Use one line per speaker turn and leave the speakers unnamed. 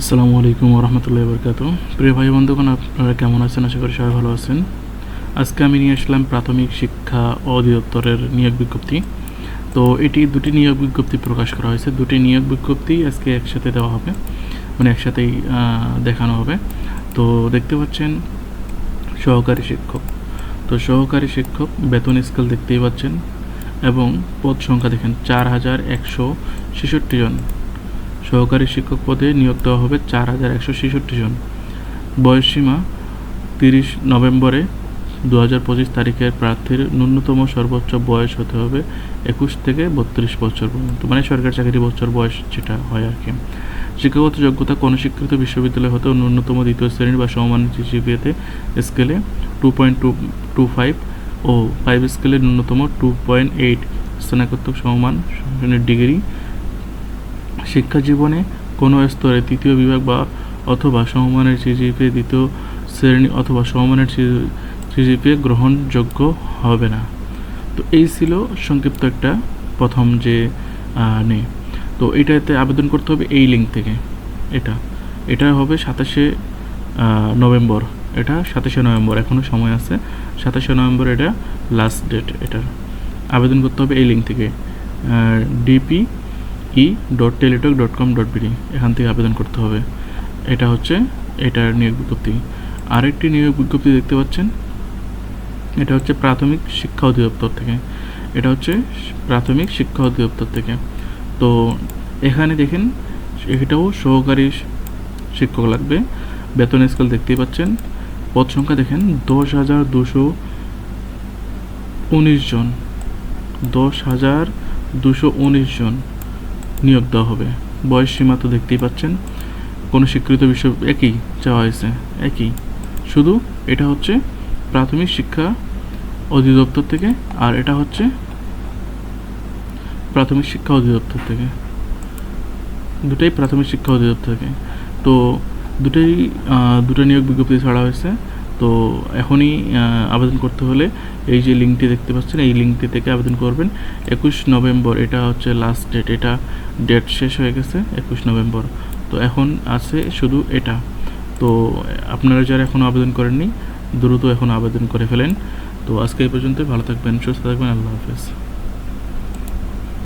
আসসালামু আলাইকুম রহমতুল্লাহ বরকাত প্রিয় ভাই বন্ধুগণ, আপনারা কেমন আছেন? আশা করি সবাই ভালো আছেন। আজকে আমি নিয়ে আসলাম প্রাথমিক শিক্ষা অধিদপ্তরের নিয়োগ বিজ্ঞপ্তি। তো এটি দুটি নিয়োগ বিজ্ঞপ্তি প্রকাশ করা হয়েছে। দুটি নিয়োগ বিজ্ঞপ্তি আজকে একসাথে দেওয়া হবে। মানে একসাথেই দেখানো হবে। তো দেখতে পাচ্ছেন, সহকারী শিক্ষক। তো সহকারী শিক্ষক বেতন স্কেল দেখতেই পাচ্ছেন এবং পদ সংখ্যা দেখেন, চার হাজার একশো ছেষট্টি জন। সহকারী শিক্ষক পদে নিয়োগ দেওয়া হবে চার হাজার একশো ছেষট্টি জন। বয়সসীমা তিরিশ নভেম্বরে দু হাজার পঁচিশ তারিখের প্রার্থীর ন্যূনতম সর্বোচ্চ বয়স হতে হবে একুশ থেকে বত্রিশ বছর পর্যন্ত মানে সরকারি চাকরি বছর বয়স যেটা হয় আর কি। শিক্ষাগত যোগ্যতা কোনো স্বীকৃত বিশ্ববিদ্যালয় হতেও ন্যূনতম দ্বিতীয় শ্রেণির বা সমমানের জিপিএতে স্কেলে two point two two five ও ফাইভ স্কেলে ন্যূনতম টু পয়েন্ট এইট স্নাতকোত্তর সমমান ডিগ্রি শিক্ষা জীবনে কোনো স্তরে তৃতীয় বিভাগ বা অথবা সমমানের সিজিপিএ দ্বিতীয় শ্রেণি অথবা সমমানের সিজিপিএ গ্রহণযোগ্য হবে না। তো এই ছিল সংক্ষিপ্ত একটা প্রথম যে আহ, নে তো এটাতে আবেদন করতে হবে এই লিঙ্ক থেকে। এটা। এটা হবে সাতাশে নভেম্বর। এটা সাতাশে নভেম্বর। এখনও সময় আছে। সাতাশে নভেম্বর এটা লাস্ট ডেট এটার। আবেদন করতে হবে এই লিঙ্ক থেকে। DP E dot Teletalk dot com dot BD এখান থেকে আবেদন করতে হবে। এটা হচ্ছে এটার নিয়োগ বিজ্ঞপ্তি। আরেকটি নিয়োগ বিজ্ঞপ্তি দেখতে পাচ্ছেন। এটা হচ্ছে প্রাথমিক শিক্ষা অধিদপ্তর থেকে। এটা হচ্ছে প্রাথমিক শিক্ষা অধিদপ্তর থেকে। তো এখানে দেখেন, এটাও সহকারী শিক্ষক লাগবে। বেতন স্কেল দেখতেই পাচ্ছেন। পদ সংখ্যা দেখেন, দশ হাজার দুশো উনিশ জন। দশ হাজার দুশো উনিশ জন। নিয়োগ দেওয়া হবে। বয়স সীমা তো দেখতেই পাচ্ছেন। কোনো স্বীকৃত বিশ্ব একই চাওয়া হয়েছে, একই। শুধু এটা হচ্ছে প্রাথমিক শিক্ষা অধিদপ্তর থেকে আর এটা হচ্ছে প্রাথমিক শিক্ষা অধিদপ্তর থেকে। দুটাই প্রাথমিক শিক্ষা অধিদপ্তর থেকে। তো দুটাই দুটো নিয়োগ বিজ্ঞপ্তি ছাড়া হয়েছে। তো এখনই আবেদন করতে হলে এই যে লিঙ্কটি দেখতে পাচ্ছেন, এই লিঙ্কটি থেকে আবেদন করবেন। একুশ নভেম্বর, এটা হচ্ছে লাস্ট ডেট এটা ডেট শেষ হয়ে গেছে, একুশ নভেম্বর। তো এখন আছে শুধু এটা। তো আপনারা যারা এখনও আবেদন করেননি, দ্রুত এখন আবেদন করে ফেলেন। তো আজকে এই পর্যন্ত ভালো থাকবেন, সুস্থ থাকবেন, আল্লাহ হাফেজ।